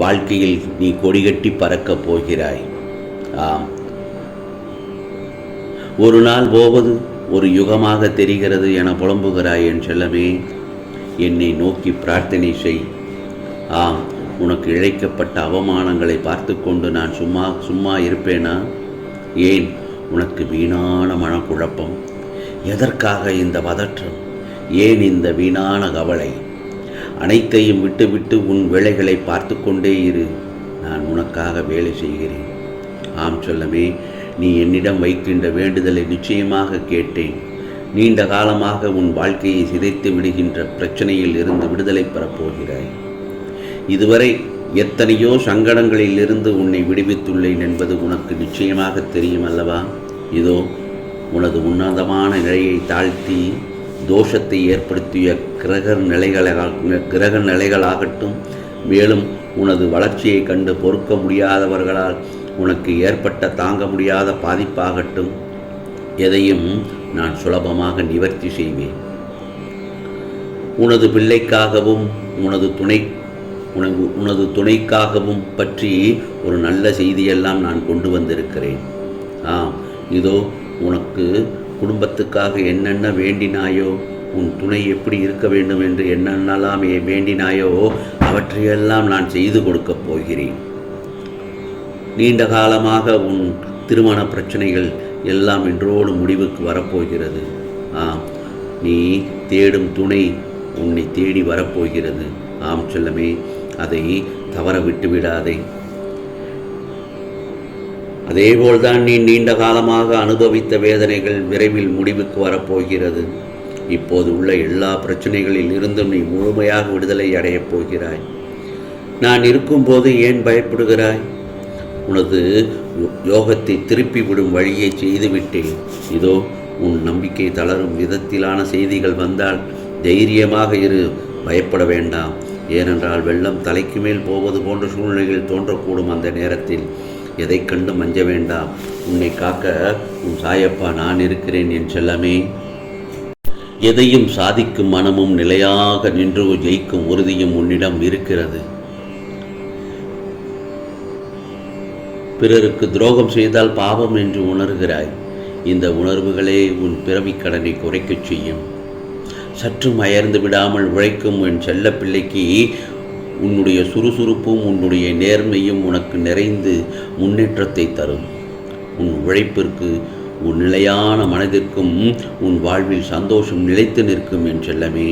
வாழ்க்கையில் நீ கொடிகட்டி பறக்கப் போகிறாய். ஆம். ஒரு நாள் போவது ஒரு யுகமாக தெரிகிறது என புலம்புகிறாய் என் செல்லமே. என்னை நோக்கி பிரார்த்தனை செய். ஆம் உனக்கு இழைக்கப்பட்ட அவமானங்களை பார்த்து கொண்டு நான் சும்மா சும்மா இருப்பேனா? ஏன்? உனக்கு வீணான மனக்குழப்பம். எதற்காக இந்த பதற்றம்? ஏன் இந்த வீணான கவலை? அனைத்தையும் விட்டுவிட்டு உன் வேலைகளை பார்த்து கொண்டே இரு. நான் உனக்காக வேலை செய்கிறேன். ஆம் சொல்லமே நீ என்னிடம் வைக்கின்ற வேண்டுதலை நிச்சயமாக கேட்டேன். நீண்ட காலமாக உன் வாழ்க்கையை சிதைத்து விடுகின்ற பிரச்சனையில் இருந்து விடுதலை பெறப்போகிறாய். இதுவரை எத்தனையோ சங்கடங்களில் இருந்து உன்னை விடுவித்துள்ளேன் என்பது உனக்கு நிச்சயமாக தெரியும் அல்லவா? இதோ உனது உன்னதமான நிலையை தாழ்த்தி தோஷத்தை ஏற்படுத்திய கிரக நிலைகளாக கிரக நிலைகளாகட்டும் மேலும் உனது வளர்ச்சியை கண்டு பொறுக்க முடியாதவர்களால் உனக்கு ஏற்பட்ட தாங்க முடியாத பாதிப்பாகட்டும் எதையும் நான் சுலபமாக நிவர்த்தி செய்வேன். உனது பிள்ளைக்காகவும் உனது துணை உனது உனது துணைக்காகவும் பற்றி ஒரு நல்ல செய்தியெல்லாம் நான் கொண்டு வந்திருக்கிறேன். ஆம் இதோ உனக்கு குடும்பத்துக்காக என்னென்ன வேண்டினாயோ உன் துணை எப்படி இருக்க வேண்டும் என்று என்னென்னலாம் வேண்டினாயோ அவற்றையெல்லாம் நான் செய்து கொடுக்கப் போகிறேன். நீண்ட காலமாக உன் திருமண பிரச்சனைகள் எல்லாம் இன்றோடு முடிவுக்கு வரப்போகிறது. ஆம் நீ தேடும் துணை உன்னை தேடி வரப்போகிறது. ஆம் செல்லமே அதை தவற விட்டு விடாதே அதேபோல்தான் நீ நீண்ட காலமாக அனுபவித்த வேதனைகள் விரைவில் முடிவுக்கு வரப்போகிறது. இப்போது உள்ள எல்லா பிரச்சனைகளில் இருந்தும் நீ முழுமையாக விடுதலை அடையப் போகிறாய். நான் இருக்கும்போது ஏன் பயப்படுகிறாய்? உனது யோகத்தை திருப்பி விடும் வழியை செய்துவிட்டேன். இதோ உன் நம்பிக்கை தளரும் விதத்திலான செய்திகள் வந்தால் தைரியமாக இரு பயப்பட வேண்டாம். ஏனென்றால் வெள்ளம் தலைக்கு மேல் போவது போன்ற சூழ்நிலைகள் தோன்றக்கூடும் அந்த நேரத்தில். எதை கண்டு மஞ்ச வேண்டாம். உன்னை காக்க உன் சாயப்பா நான் இருக்கிறேன் என் செல்லமே. எதையும் சாதிக்கும் மனமும் நிலையாக நின்று ஜெயிக்கும் உறுதியும் உன்னிடம் இருக்கிறது. பிறருக்கு துரோகம் செய்தால் பாவம் என்று உணர்கிறாய். இந்த உணர்வுகளே உன் பிறவிக் கடனை குறைக்கச் செய்யும். சற்றும் அயர்ந்து விடாமல் உழைக்கும் என் செல்ல பிள்ளைக்கு உன்னுடைய சுறுசுறுப்பும் உன்னுடைய நேர்மையும் உனக்கு நிறைந்து முன்னேற்றத்தை தரும். உன் உழைப்பிற்கு உன் நிலையான மனதிற்கும் உன் வாழ்வில் சந்தோஷம் நிலைத்து நிற்கும் என் செல்லமே.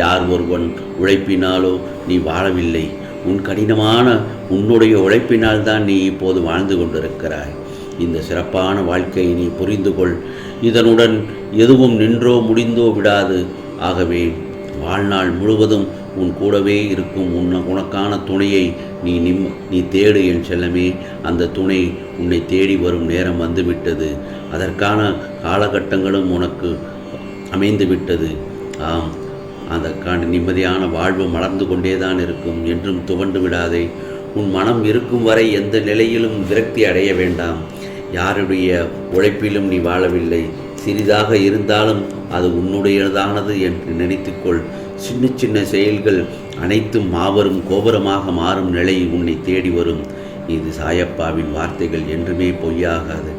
யார் ஒருவன் உழைப்பினாலோ நீ வாழவில்லை. உன் கடினமான உன்னுடைய உழைப்பினால் தான் நீ இப்போது வாழ்ந்து கொண்டிருக்கிறாய். இந்த சிறப்பான வாழ்க்கையை நீ புரிந்து கொள். இதனுடன் எதுவும் நின்றோ முடிந்தோ விடாது. ஆகவே வாழ்நாள் முழுவதும் உன் கூடவே இருக்கும் உன்ன உனக்கான துணையை நீ நிம் நீ தேடு என் செல்லமே. அந்த துணை உன்னை தேடி வரும் நேரம் வந்துவிட்டது. அதற்கான காலகட்டங்களும் உனக்கு அமைந்து விட்டது ஆம் அதற்கான நிம்மதியான வாழ்வு மலர்ந்து கொண்டே தான் இருக்கும் என்றும் துவண்டு விடாதே. உன் மனம் இருக்கும் வரை எந்த நிலையிலும் விரக்தி அடைய வேண்டாம். யாருடைய உழைப்பிலும் நீ வாழவில்லை. சிறிதாக இருந்தாலும் அது உன்னுடையதானது என்று நினைத்துக்கொள். சின்ன சின்ன செயல்கள் அனைத்தும் மாபெரும் கோபுரமாக மாறும் நிலை உன்னை தேடி வரும். இது சாயப்பாவின் வார்த்தைகள் என்றுமே பொய்யாகாது.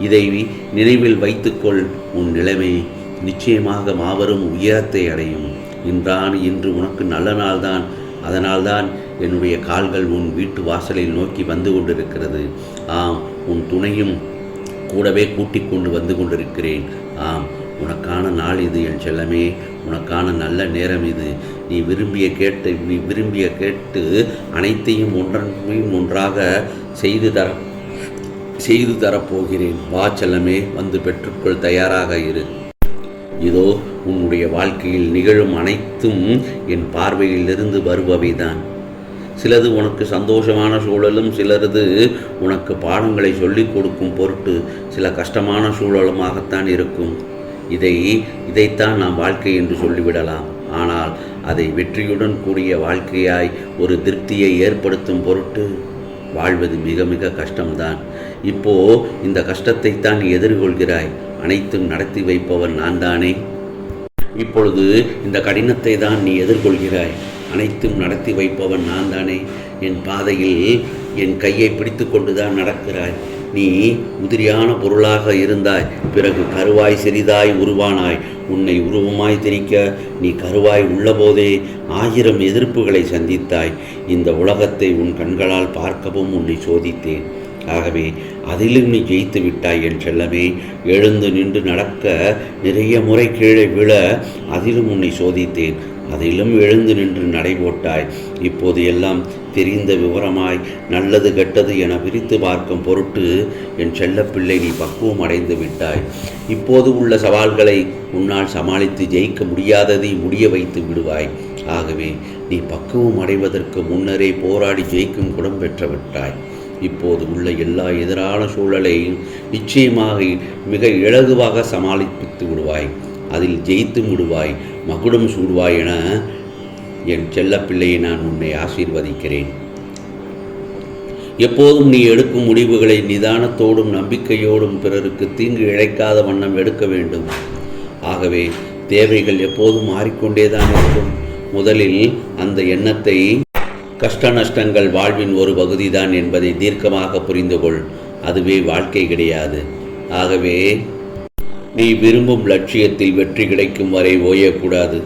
இதை நினைவில் வைத்துக்கொள். உன் நிலைமை நிச்சயமாக மாபெரும் உயரத்தை அடையும். இன்றான் இன்று உனக்கு நல்ல நாள்தான். அதனால்தான் என்னுடைய கால்கள் உன் வீட்டு வாசலில் நோக்கி வந்து கொண்டிருக்கிறது. ஆம் உன் துணையும் கூடவே கூட்டிக் கொண்டு வந்து கொண்டிருக்கிறேன். ஆம் உனக்கான நாள் இது என் செல்லமே. உனக்கான நல்ல நேரம் இது. நீ விரும்பிய கேட்டு நீ விரும்பிய கேட்டு அனைத்தையும் ஒன்றையும் ஒன்றாக செய்து தர செய்து தரப்போகிறேன். வா செல்லமே வந்து பெற்றுக்கொள் தயாராக இரு. இதோ உன்னுடைய வாழ்க்கையில் நிகழும் அனைத்தும் என் பார்வையிலிருந்து வருபவைதான். சிலது உனக்கு சந்தோஷமான சூழலும் சிலரது உனக்கு பாடங்களை சொல்லிக் கொடுக்கும் பொருட்டு சில கஷ்டமான சூழலுமாகத்தான் இருக்கும். இதை இதைத்தான் நாம் வாழ்க்கை என்று சொல்லிவிடலாம். ஆனால் அதை வெற்றியுடன் கூடிய வாழ்க்கையாய் ஒரு திருப்தியை ஏற்படுத்தும் பொருட்டு வாழ்வது மிக மிக கஷ்டம்தான். இப்போ இந்த கஷ்டத்தை தான் எதிர்கொள்கிறாய். அனைத்தும் நடத்தி வைப்பவன் நான் தானே இப்பொழுது இந்த கடினத்தை தான் நீ எதிர்கொள்கிறாய். அனைத்தும் நடத்தி வைப்பவன் நான் தானே என் பாதையில் என் கையை பிடித்து கொண்டுதான் நடக்கிறாய். நீ உதிரியான பொருளாக இருந்தாய். பிறகு கருவாய் சிறிதாய் உருவானாய். உன்னை உருவமாய் திரிக்க நீ கருவாய் உள்ளபோதே ஆயிரம் எதிர்ப்புகளை சந்தித்தாய். இந்த உலகத்தை உன் கண்களால் பார்க்கவும் உன்னை சோதித்தேன். ஆகவே அதிலும் நீ ஜெயித்து விட்டாய் என் செல்லமே. எழுந்து நின்று நடக்க நிறைய முறை கீழே விழ அதிலும் உன்னை சோதித்தேன். அதிலும் எழுந்து நின்று நடைபோட்டாய் இப்போது எல்லாம் தெரிந்த விவரமாய் நல்லது கெட்டது என பிரித்து பார்க்கும் பொருட்டு என் செல்லப்பிள்ளை நீ பக்குவம் அடைந்து விட்டாய். இப்போது உள்ள சவால்களை உன்னால் சமாளித்து ஜெயிக்க முடியாததை முடிய வைத்து விடுவாய். ஆகவே நீ பக்குவம் அடைவதற்கு முன்னரே போராடி ஜெயிக்கும் குணம் பெற்று விட்டாய். இப்போது உள்ள எல்லா எதிரான சூழலையும் நிச்சயமாக மிக இலகுவாக சமாளிப்பித்து விடுவாய். அதில் ஜெயித்து விடுவாய். மகுடம் சூடுவாய் என என் செல்லப்பிள்ளையை நான் உன்னை ஆசீர்வதிக்கிறேன். எப்போதும் நீ எடுக்கும் முடிவுகளை நிதானத்தோடும் நம்பிக்கையோடும் பிறருக்கு தீங்கு இழைக்காத வண்ணம் எடுக்க வேண்டும். ஆகவே தேவைகள் எப்போதும் மாறிக்கொண்டேதான் இருக்கும். முதலில் அந்த எண்ணத்தை கஷ்ட நஷ்டங்கள் வாழ்வின் ஒரு பகுதிதான் என்பதை தீர்க்கமாக புரிந்து கொள் அதுவே வாழ்க்கை கிடையாது. ஆகவே நீ விரும்பும் லட்சியத்தில் வெற்றி கிடைக்கும் வரை ஓயக்கூடாது.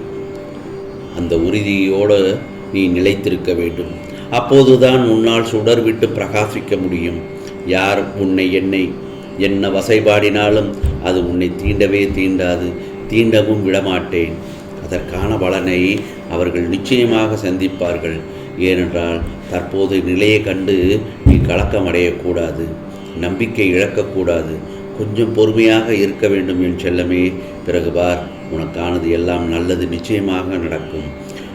அந்த உறுதியோடு நீ நிலைத்திருக்க வேண்டும். அப்போதுதான் உன்னால் சுடர் விட்டு பிரகாசிக்க முடியும். யார் உன்னை என்னை என்ன வசைபாடினாலும் அது உன்னை தீண்டவே தீண்டாது. தீண்டவும் விடமாட்டேன். அதற்கான பலனை அவர்கள் நிச்சயமாக சந்திப்பார்கள். ஏனென்றால் தற்போது நிலையை கண்டு நீ கலக்கமடையக்கூடாது. நம்பிக்கை இழக்கக்கூடாது. கொஞ்சம் பொறுமையாக இருக்க வேண்டும் என் செல்லமே. பிறகு பார் உனக்கானது எல்லாம் நல்லது நிச்சயமாக நடக்கும்.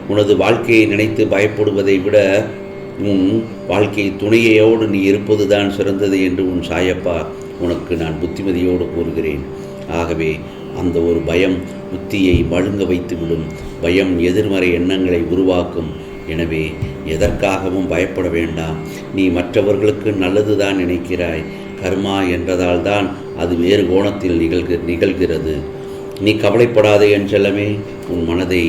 உனது வாழ்க்கையை நினைத்து பயப்படுவதை விட உன் வாழ்க்கை துணையோடு நீ இருப்பதுதான் சிறந்தது என்று உன் சாயப்பா உனக்கு நான் புத்திமதியோடு கூறுகிறேன். ஆகவே அந்த ஒரு பயம் புத்தியை மழுங்க வைத்துவிடும். பயம் எதிர்மறை எண்ணங்களை உருவாக்கும். எனவே எதற்காகவும் பயப்பட வேண்டாம். நீ மற்றவர்களுக்கு நல்லதுதான் நினைக்கிறாய். கர்மா என்றதால் தான் அது வேறு கோணத்தில் நிகழ்க நிகழ்கிறது. நீ கவலைப்படாதே என் செல்லமே உன் மனதை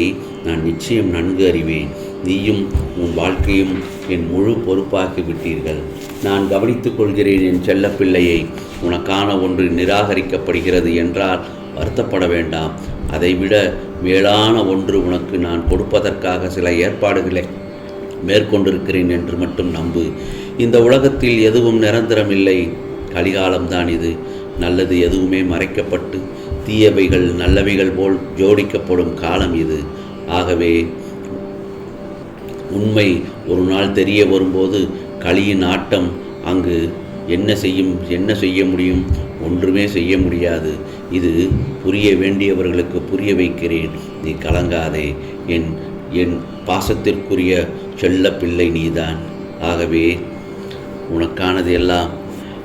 நான் நிச்சயம் நன்கு அறிவேன். நீயும் உன் வாழ்க்கையும் என் முழு பொறுப்பாக்கி விட்டீர்கள். நான் கவனித்துக் கொள்கிறேன் என் செல்லப்பிள்ளையை உனக்கான ஒன்று நிராகரிக்கப்படுகிறது என்றால் வருத்தப்பட வேண்டாம். அதைவிட மேலான ஒன்று உனக்கு நான் கொடுப்பதற்காக சில ஏற்பாடுகளை மேற்கொண்டிருக்கிறேன் என்று மட்டும் நம்பு. இந்த உலகத்தில் எதுவும் நிரந்தரமில்லை. கலிகாலம்தான் இது. நல்லது எதுவுமே மறைக்கப்பட்டு தீயவைகள் நல்லவைகள் போல் ஜோடிக்கப்படும் காலம் இது. ஆகவே உண்மை ஒரு நாள் தெரிய வரும்போது களியின் ஆட்டம் அங்கு என்ன செய்யும் என்ன செய்ய முடியும்? ஒன்றுமே செய்ய முடியாது. இது புரிய வேண்டியவர்களுக்கு புரிய வைக்கிறேன். நீ கலங்காதே. என் என் பாசத்திற்குரிய செல்ல பிள்ளை நீதான். ஆகவே உனக்கானது எல்லாம்